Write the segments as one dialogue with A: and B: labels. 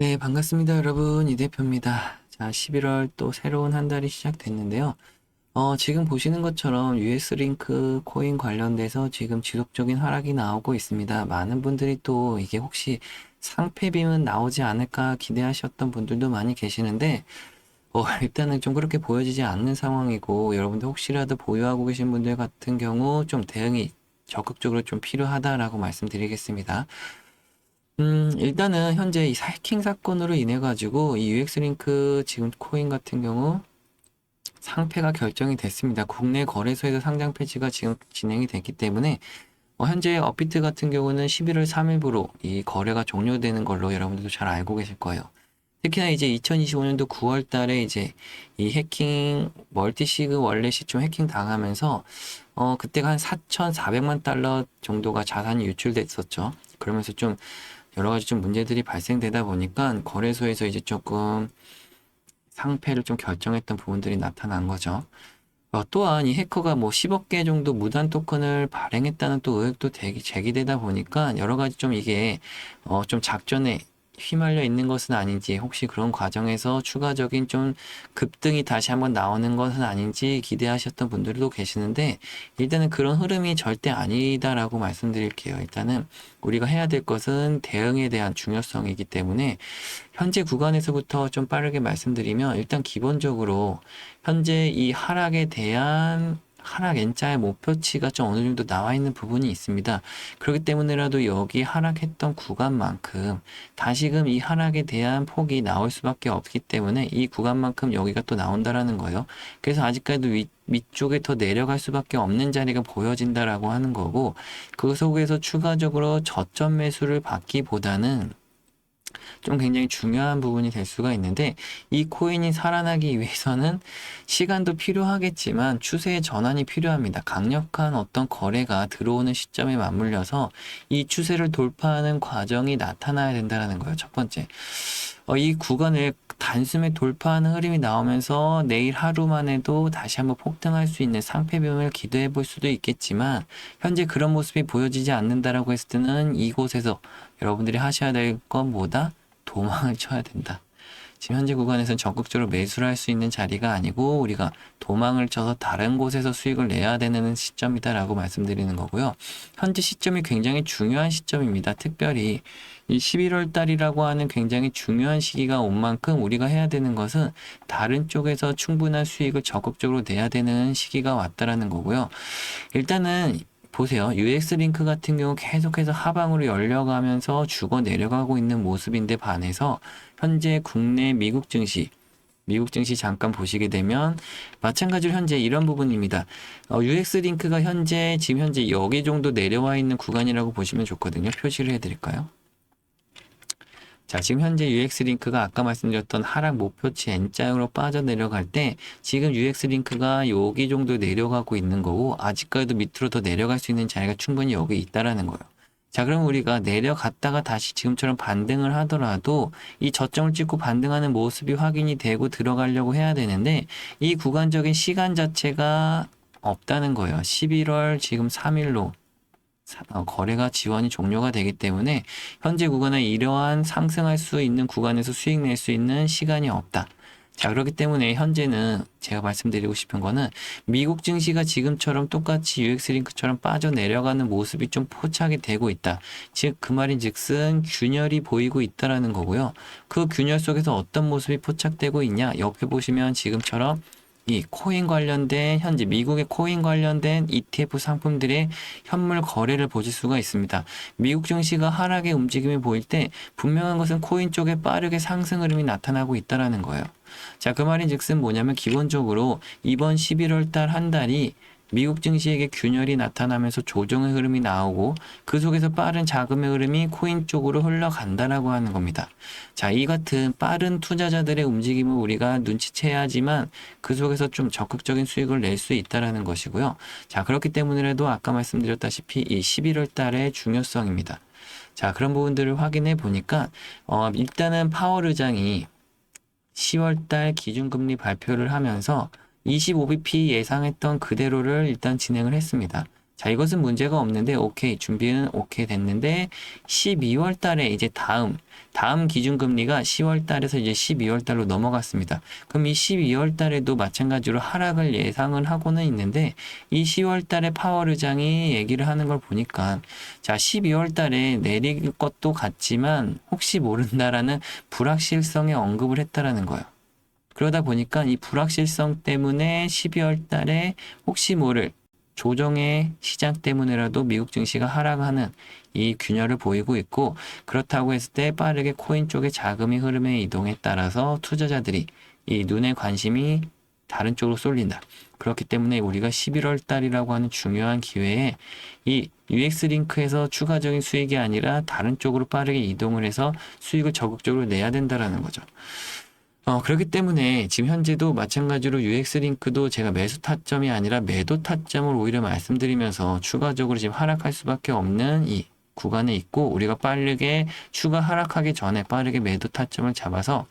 A: 네, 반갑습니다, 여러분. 이 대표입니다. 자, 11월 또 새로운 한 달이 시작됐는데요. 어, 지금 보시는 것처럼 US 링크 코인 관련돼서 지금 지속적인 하락이 나오고 있습니다. 많은 분들이 또 이게 혹시 상패빔은 나오지 않을까 기대하셨던 분들도 많이 계시는데, 어, 일단은 좀 그렇게 보여지지 않는 상황이고, 여러분들 혹시라도 보유하고 계신 분들 같은 경우 좀 대응이 적극적으로 좀 필요하다라고 말씀드리겠습니다. 음, 일단은 현재 이 해킹 사건으로 인해 가지고 이 UX링크 지금 코인 같은 경우 상패가 결정이 됐습니다. 국내 거래소에서 상장 폐지가 지금 진행이 됐기 때문에 어, 현재 업비트 같은 경우는 11월 3일부로 이 거래가 종료되는 걸로 여러분들도 잘 알고 계실 거예요. 특히나 이제 2025년도 9월 달에 이제 이 해킹 멀티시그 월렛이 좀 해킹 당하면서 어 그때가 한 4,400만 달러 정도가 자산이 유출됐었죠. 그러면서 좀 여러 가지 좀 문제들이 발생되다 보니까 거래소에서 이제 조금 상패를 좀 결정했던 부분들이 나타난 거죠. 어, 또한 이 해커가 뭐 10억 개 정도 무단 토큰을 발행했다는 또 의혹도 제기되다 보니까 여러 가지 좀 이게 어, 좀 작전에 휘말려 있는 것은 아닌지 혹시 그런 과정에서 추가적인 좀 급등이 다시 한번 나오는 것은 아닌지 기대하셨던 분들도 계시는데 일단은 그런 흐름이 절대 아니다라고 말씀드릴게요. 일단은 우리가 해야 될 것은 대응에 대한 중요성이기 때문에 현재 구간에서부터 좀 빠르게 말씀드리면 일단 기본적으로 현재 이 하락에 대한 하락 N자의 목표치가 좀 어느 정도 나와 있는 부분이 있습니다. 그렇기 때문에라도 여기 하락했던 구간만큼 다시금 이 하락에 대한 폭이 나올 수밖에 없기 때문에 이 구간만큼 여기가 또 나온다라는 거예요. 그래서 아직까지도 위, 위쪽에 더 내려갈 수밖에 없는 자리가 보여진다라고 하는 거고 그 속에서 추가적으로 저점 매수를 받기보다는 좀 굉장히 중요한 부분이 될 수가 있는데 이 코인이 살아나기 위해서는 시간도 필요하겠지만 추세의 전환이 필요합니다. 강력한 어떤 거래가 들어오는 시점에 맞물려서 이 추세를 돌파하는 과정이 나타나야 된다는 거예요. 첫 번째. 어, 이 구간을 단숨에 돌파하는 흐름이 나오면서 내일 하루만 해도 다시 한번 폭등할 수 있는 상패빔을 기대해 볼 수도 있겠지만 현재 그런 모습이 보여지지 않는다라고 했을 때는 이곳에서 여러분들이 하셔야 될 건 뭐다? 도망을 쳐야 된다. 지금 현재 구간에서는 적극적으로 매수를 할 수 있는 자리가 아니고 우리가 도망을 쳐서 다른 곳에서 수익을 내야 되는 시점이다라고 말씀드리는 거고요. 현재 시점이 굉장히 중요한 시점입니다. 특별히 이 11월 달이라고 하는 굉장히 중요한 시기가 온 만큼 우리가 해야 되는 것은 다른 쪽에서 충분한 수익을 적극적으로 내야 되는 시기가 왔다라는 거고요. 일단은 보세요. UX 링크 같은 경우 계속해서 하방으로 열려가면서 죽어 내려가고 있는 모습인데 반해서 현재 국내 미국 증시 미국 증시 잠깐 보시게 되면 마찬가지로 현재 이런 부분입니다. 어, UX 링크가 현재 지금 현재 여기 정도 내려와 있는 구간이라고 보시면 좋거든요. 표시를 해드릴까요? 자, 지금 현재 UX 링크가 아까 말씀드렸던 하락 목표치 N자형으로 빠져 내려갈 때 지금 UX 링크가 여기 정도 내려가고 있는 거고 아직까지도 밑으로 더 내려갈 수 있는 자리가 충분히 여기 있다라는 거예요. 자, 그럼 우리가 내려갔다가 다시 지금처럼 반등을 하더라도 이 저점을 찍고 반등하는 모습이 확인이 되고 들어가려고 해야 되는데 이 구간적인 시간 자체가 없다는 거예요. 11월 지금 3일로 어, 거래가 지원이 종료가 되기 때문에 현재 구간에 이러한 상승할 수 있는 구간에서 수익 낼 수 있는 시간이 없다. 자, 그렇기 때문에 현재는 제가 말씀드리고 싶은 거는 미국 증시가 지금처럼 똑같이 UX 링크처럼 빠져 내려가는 모습이 좀 포착이 되고 있다. 즉, 그 말인 즉슨 균열이 보이고 있다라는 거고요. 그 균열 속에서 어떤 모습이 포착되고 있냐? 옆에 보시면 지금처럼 이 코인 관련된 현재 미국의 코인 관련된 ETF 상품들의 현물 거래를 보실 수가 있습니다. 미국 증시가 하락의 움직임이 보일 때 분명한 것은 코인 쪽에 빠르게 상승 흐름이 나타나고 있다라는 거예요. 자, 그 말인 즉슨 뭐냐면 기본적으로 이번 11월 달 한 달이 미국 증시에게 균열이 나타나면서 조정의 흐름이 나오고 그 속에서 빠른 자금의 흐름이 코인 쪽으로 흘러간다라고 하는 겁니다. 자, 이 같은 빠른 투자자들의 움직임을 우리가 눈치채야지만 그 속에서 좀 적극적인 수익을 낼 수 있다라는 것이고요. 자, 그렇기 때문에라도 아까 말씀드렸다시피 이 11월 달의 중요성입니다. 자, 그런 부분들을 확인해 보니까 어, 일단은 파월 의장이 10월 달 기준금리 발표를 하면서 25bp 예상했던 그대로를 일단 진행을 했습니다. 자, 이것은 문제가 없는데, 오케이. 준비는 오케이 됐는데, 12월 달에 이제 다음, 다음 기준금리가 10월 달에서 이제 12월 달로 넘어갔습니다. 그럼 이 12월 달에도 마찬가지로 하락을 예상을 하고는 있는데, 이 10월 달에 파월 의장이 얘기를 하는 걸 보니까, 자, 12월 달에 내릴 것도 같지만, 혹시 모른다라는 불확실성에 언급을 했다라는 거예요. 그러다 보니까 이 불확실성 때문에 12월 달에 혹시 모를 조정의 시장 때문에라도 미국 증시가 하락하는 이 균열을 보이고 있고 그렇다고 했을 때 빠르게 코인 쪽의 자금이 흐름의 이동에 따라서 투자자들이 이 눈의 관심이 다른 쪽으로 쏠린다. 그렇기 때문에 우리가 11월 달이라고 하는 중요한 기회에 이 UX 링크에서 추가적인 수익이 아니라 다른 쪽으로 빠르게 이동을 해서 수익을 적극적으로 내야 된다라는 거죠. 어, 그렇기 때문에 지금 현재도 마찬가지로 UX 링크도 제가 매수 타점이 아니라 매도 타점을 오히려 말씀드리면서 추가적으로 지금 하락할 수밖에 없는 이 구간에 있고 우리가 빠르게 추가 하락하기 전에 빠르게 매도 타점을 잡아서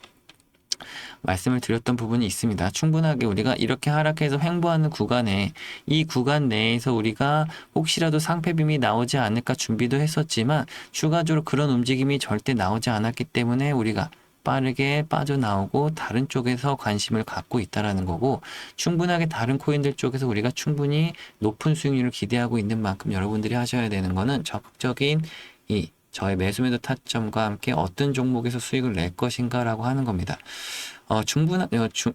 A: 말씀을 드렸던 부분이 있습니다. 충분하게 우리가 이렇게 하락해서 횡보하는 구간에 이 구간 내에서 우리가 혹시라도 상패빔이 나오지 않을까 준비도 했었지만 추가적으로 그런 움직임이 절대 나오지 않았기 때문에 우리가 빠르게 빠져나오고 다른 쪽에서 관심을 갖고 있다라는 거고 충분하게 다른 코인들 쪽에서 우리가 충분히 높은 수익률을 기대하고 있는 만큼 여러분들이 하셔야 되는 거는 적극적인 이 저의 매수매도 타점과 함께 어떤 종목에서 수익을 낼 것인가라고 하는 겁니다. 어, 충분한, 어, 주,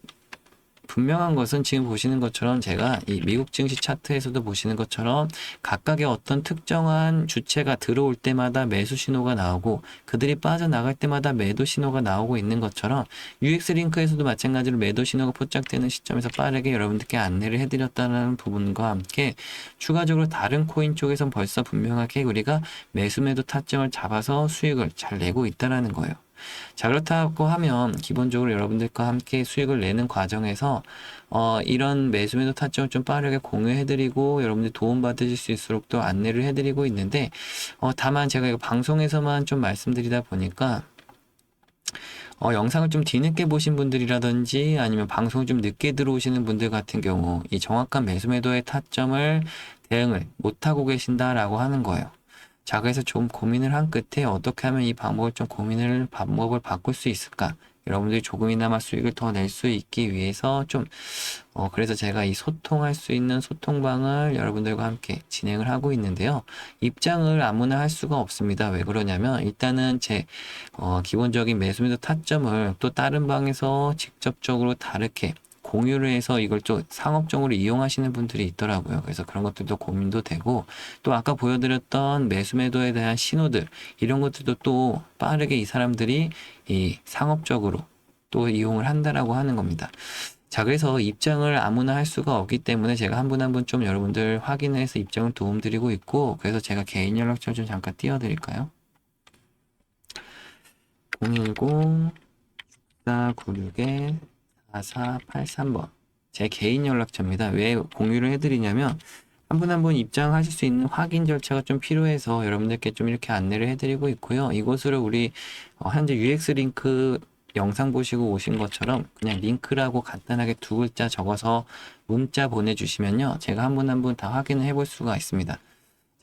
A: 분명한 것은 지금 보시는 것처럼 제가 이 미국 증시 차트에서도 보시는 것처럼 각각의 어떤 특정한 주체가 들어올 때마다 매수 신호가 나오고 그들이 빠져나갈 때마다 매도 신호가 나오고 있는 것처럼 UX 링크에서도 마찬가지로 매도 신호가 포착되는 시점에서 빠르게 여러분들께 안내를 해드렸다는 부분과 함께 추가적으로 다른 코인 쪽에선 벌써 분명하게 우리가 매수 매도 타점을 잡아서 수익을 잘 내고 있다라는 거예요. 자, 그렇다고 하면 기본적으로 여러분들과 함께 수익을 내는 과정에서 어, 이런 매수 매도 타점을 좀 빠르게 공유해드리고 여러분들 도움 받으실 수 있도록 또 안내를 해드리고 있는데 어, 다만 제가 이거 방송에서만 좀 말씀드리다 보니까 어, 영상을 좀 뒤늦게 보신 분들이라든지 아니면 방송을 좀 늦게 들어오시는 분들 같은 경우 이 정확한 매수 매도의 타점을 대응을 못하고 계신다라고 하는 거예요. 자, 그래서 좀 고민을 한 끝에 어떻게 하면 이 방법을 좀 고민을, 방법을 바꿀 수 있을까? 여러분들이 조금이나마 수익을 더 낼 수 있기 위해서 좀, 어, 그래서 제가 이 소통할 수 있는 소통방을 여러분들과 함께 진행을 하고 있는데요. 입장을 아무나 할 수가 없습니다. 왜 그러냐면, 일단은 제, 어, 기본적인 매수매도 타점을 또 다른 방에서 직접적으로 다르게 공유를 해서 이걸 좀 상업적으로 이용하시는 분들이 있더라고요. 그래서 그런 것들도 고민도 되고 또 아까 보여드렸던 매수 매도에 대한 신호들 이런 것들도 또 빠르게 이 사람들이 이 상업적으로 또 이용을 한다라고 하는 겁니다. 자, 그래서 입장을 아무나 할 수가 없기 때문에 제가 한 분 한 분 좀 여러분들 확인을 해서 입장을 도움드리고 있고, 그래서 제가 개인 연락처를 좀 잠깐 띄워드릴까요? 010 6496에 4483번. 제 개인 연락처입니다. 왜 공유를 해드리냐면, 한분 한 분 입장하실 수 있는 확인 절차가 좀 필요해서 여러분들께 좀 이렇게 안내를 해드리고 있고요. 이곳으로 우리 어, 현재 UX 링크 영상 보시고 오신 것처럼 그냥 링크라고 간단하게 두 글자 적어서 문자 보내주시면요. 제가 한 분 한 분 다 확인을 해볼 수가 있습니다.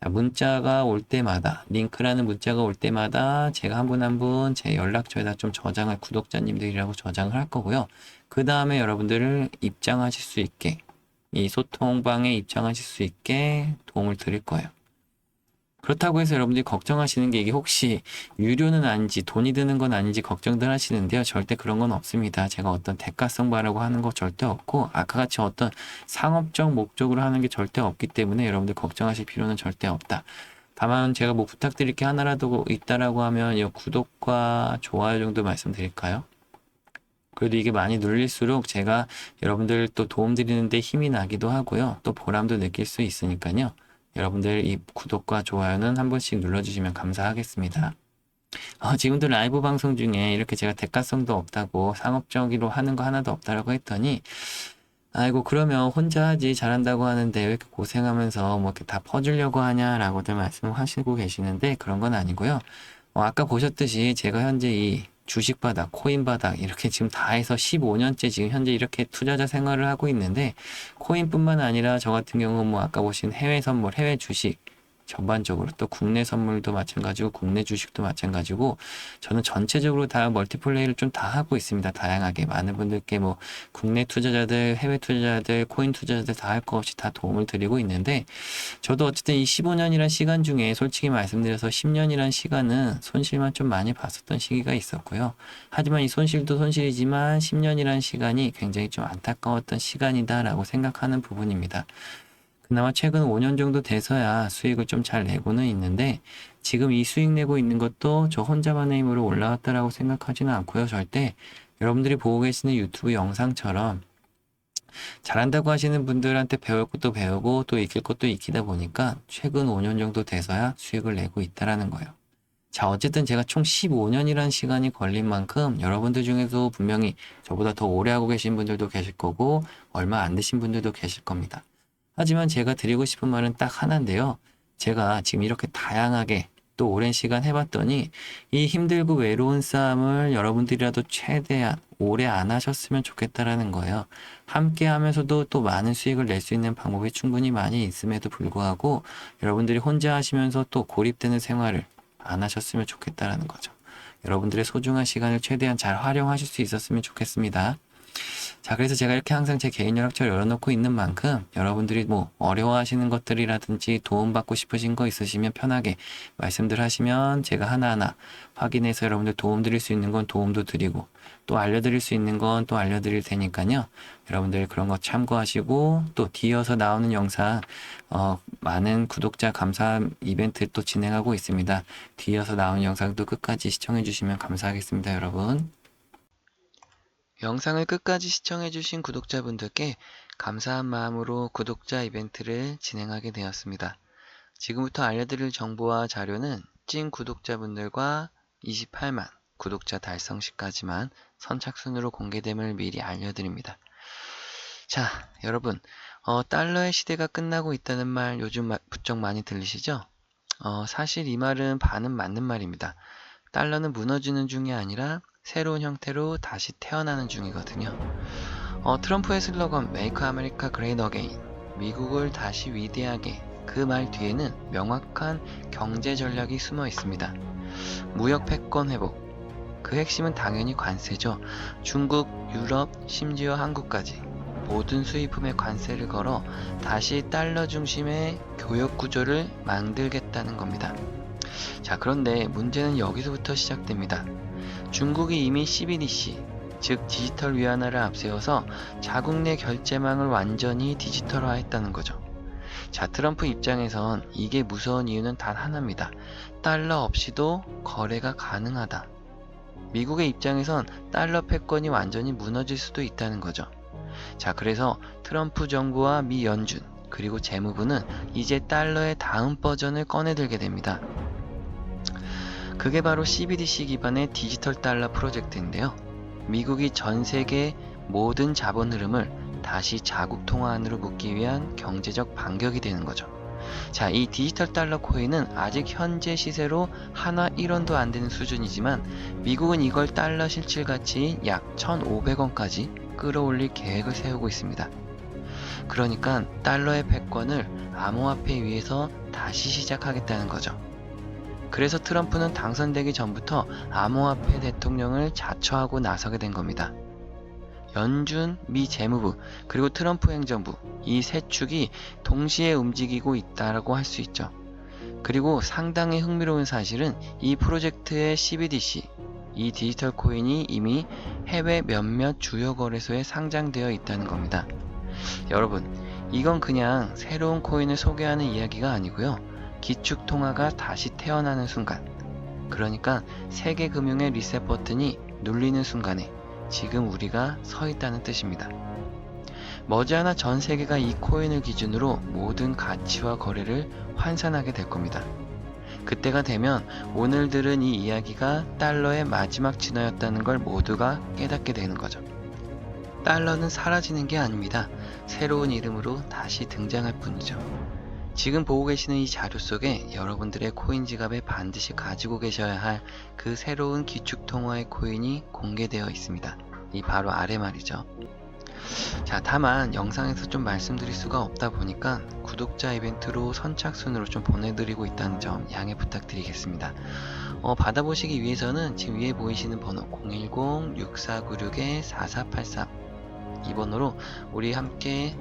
A: 자, 문자가 올 때마다, 링크라는 문자가 올 때마다 제가 한 분 한 분 제 연락처에다 좀 저장할 구독자님들이라고 저장을 할 거고요. 그 다음에 여러분들을 입장하실 수 있게, 이 소통방에 입장하실 수 있게 도움을 드릴 거예요. 그렇다고 해서 여러분들이 걱정하시는 게 이게 혹시 유료는 아닌지 돈이 드는 건 아닌지 걱정들 하시는데요. 절대 그런 건 없습니다. 제가 어떤 대가성 바라고 하는 거 절대 없고 아까 같이 어떤 상업적 목적으로 하는 게 절대 없기 때문에 여러분들 걱정하실 필요는 절대 없다. 다만 제가 뭐 부탁드릴 게 하나라도 있다라고 하면 이 구독과 좋아요 정도 말씀드릴까요? 그래도 이게 많이 눌릴수록 제가 여러분들 또 도움 드리는데 힘이 나기도 하고요. 또 보람도 느낄 수 있으니까요. 여러분들 이 구독과 좋아요는 한 번씩 눌러주시면 감사하겠습니다. 어, 지금도 라이브 방송 중에 이렇게 제가 대가성도 없다고 상업적으로 하는 거 하나도 없다라고 했더니 아이고 그러면 혼자 하지 잘한다고 하는데 왜 이렇게 고생하면서 뭐 이렇게 다 퍼주려고 하냐라고들 말씀을 하시고 계시는데 그런 건 아니고요. 어, 아까 보셨듯이 제가 현재 이 주식 바닥, 코인 바닥 이렇게 지금 다 해서 15년째 지금 현재 이렇게 투자자 생활을 하고 있는데 코인뿐만 아니라 저 같은 경우 뭐 아까 보신 해외 선물, 해외 주식 전반적으로 또 국내 선물도 마찬가지고 국내 주식도 마찬가지고 저는 전체적으로 다 멀티플레이를 좀 다 하고 있습니다. 다양하게 많은 분들께 뭐 국내 투자자들, 해외 투자자들, 코인 투자자들 다할것 없이 다 도움을 드리고 있는데 저도 어쨌든 이 15년이란 시간 중에 솔직히 말씀드려서 10년이란 시간은 손실만 좀 많이 봤었던 시기가 있었고요. 하지만 이 손실도 손실이지만 10년이란 시간이 굉장히 좀 안타까웠던 시간이다라고 생각하는 부분입니다. 그나마 최근 5년 정도 돼서야 수익을 좀 잘 내고는 있는데 지금 이 수익 내고 있는 것도 저 혼자만의 힘으로 올라왔다라고 생각하지는 않고요. 절대 여러분들이 보고 계시는 유튜브 영상처럼 잘한다고 하시는 분들한테 배울 것도 배우고 또 익힐 것도 익히다 보니까 최근 5년 정도 돼서야 수익을 내고 있다라는 거예요. 자, 어쨌든 제가 총 15년이라는 시간이 걸린 만큼 여러분들 중에도 분명히 저보다 더 오래 하고 계신 분들도 계실 거고 얼마 안 되신 분들도 계실 겁니다. 하지만 제가 드리고 싶은 말은 딱 하나인데요. 제가 지금 이렇게 다양하게 또 오랜 시간 해봤더니 이 힘들고 외로운 싸움을 여러분들이라도 최대한 오래 안 하셨으면 좋겠다라는 거예요. 함께 하면서도 또 많은 수익을 낼 수 있는 방법이 충분히 많이 있음에도 불구하고 여러분들이 혼자 하시면서 또 고립되는 생활을 안 하셨으면 좋겠다라는 거죠. 여러분들의 소중한 시간을 최대한 잘 활용하실 수 있었으면 좋겠습니다. 자, 그래서 제가 이렇게 항상 제 개인 연락처를 열어놓고 있는 만큼 여러분들이 뭐 어려워하시는 것들이라든지 도움받고 싶으신 거 있으시면 편하게 말씀들 하시면 제가 하나하나 확인해서 여러분들 도움 드릴 수 있는 건 도움도 드리고 또 알려드릴 수 있는 건 또 알려드릴 테니까요. 여러분들 그런 거 참고하시고 또 뒤이어서 나오는 영상 어, 많은 구독자 감사 이벤트 또 진행하고 있습니다. 뒤이어서 나오는 영상도 끝까지 시청해 주시면 감사하겠습니다, 여러분. 영상을 끝까지 시청해주신 구독자분들께 감사한 마음으로 구독자 이벤트를 진행하게 되었습니다. 지금부터 알려드릴 정보와 자료는 찐 구독자분들과 28만 구독자 달성 시까지만 선착순으로 공개됨을 미리 알려드립니다. 자, 여러분, 어, 달러의 시대가 끝나고 있다는 말 요즘 마- 부쩍 많이 들리시죠? 어, 사실 이 말은 반은 맞는 말입니다. 달러는 무너지는 중이 아니라 새로운 형태로 다시 태어나는 중이거든요. 어, 트럼프의 슬로건 Make America Great Again 미국을 다시 위대하게 그 말 뒤에는 명확한 경제 전략이 숨어 있습니다. 무역 패권 회복 그 핵심은 당연히 관세죠. 중국, 유럽, 심지어 한국까지 모든 수입품에 관세를 걸어 다시 달러 중심의 교역 구조를 만들겠다는 겁니다. 자, 그런데 문제는 여기서부터 시작됩니다. 중국이 이미 CBDC, 즉 디지털 위안화를 앞세워서 자국 내 결제망을 완전히 디지털화했다는 거죠. 자, 트럼프 입장에선 이게 무서운 이유는 단 하나입니다. 달러 없이도 거래가 가능하다. 미국의 입장에선 달러 패권이 완전히 무너질 수도 있다는 거죠. 자, 그래서 트럼프 정부와 미 연준, 그리고 재무부는 이제 달러의 다음 버전을 꺼내들게 됩니다. 그게 바로 CBDC 기반의 디지털 달러 프로젝트인데요. 미국이 전 세계 모든 자본 흐름을 다시 자국 통화 안으로 묶기 위한 경제적 반격이 되는 거죠. 자, 이 디지털 달러 코인은 아직 현재 시세로 하나 1원도 안 되는 수준이지만 미국은 이걸 달러 실질 가치 약 1,500원까지 끌어올릴 계획을 세우고 있습니다. 그러니까 달러의 패권을 암호화폐 위에서 다시 시작하겠다는 거죠. 그래서 트럼프는 당선되기 전부터 암호화폐 대통령을 자처하고 나서게 된 겁니다. 연준, 미 재무부, 그리고 트럼프 행정부, 이 세 축이 동시에 움직이고 있다라고 할 수 있죠. 그리고 상당히 흥미로운 사실은 이 프로젝트의 CBDC, 이 디지털 코인이 이미 해외 몇몇 주요 거래소에 상장되어 있다는 겁니다. 여러분, 이건 그냥 새로운 코인을 소개하는 이야기가 아니고요. 기축 통화가 다시 태어나는 순간, 그러니까 세계 금융의 리셋 버튼이 눌리는 순간에 지금 우리가 서 있다는 뜻입니다. 머지않아 전 세계가 이 코인을 기준으로 모든 가치와 거래를 환산하게 될 겁니다. 그때가 되면 오늘 들은 이 이야기가 달러의 마지막 진화였다는 걸 모두가 깨닫게 되는 거죠. 달러는 사라지는 게 아닙니다. 새로운 이름으로 다시 등장할 뿐이죠. 지금 보고 계시는 이 자료 속에 여러분들의 코인 지갑에 반드시 가지고 계셔야 할 그 새로운 기축 통화의 코인이 공개되어 있습니다. 이 바로 아래 말이죠. 자, 다만 영상에서 좀 말씀드릴 수가 없다 보니까 구독자 이벤트로 선착순으로 좀 보내드리고 있다는 점 양해 부탁드리겠습니다. 어, 받아보시기 위해서는 지금 위에 보이시는 번호 010-6496-4483 이 번호로 우리 함께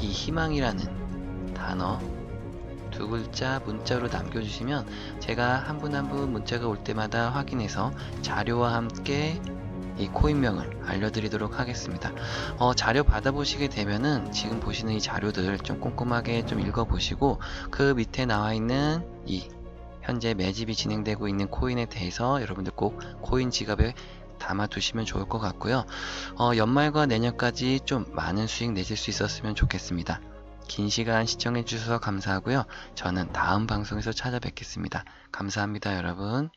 A: 이 희망이라는 단어 두 글자 문자로 남겨주시면 제가 한 분 한 분 문자가 올 때마다 확인해서 자료와 함께 이 코인명을 알려드리도록 하겠습니다. 어, 자료 받아보시게 되면은 지금 보시는 이 자료들 좀 꼼꼼하게 좀 읽어보시고 그 밑에 나와 있는 이 현재 매집이 진행되고 있는 코인에 대해서 여러분들 꼭 코인 지갑에 담아두시면 좋을 것 같고요. 어, 연말과 내년까지 좀 많은 수익 내실 수 있었으면 좋겠습니다. 긴 시간 시청해 주셔서 감사하고요. 저는 다음 방송에서 찾아뵙겠습니다. 감사합니다, 여러분.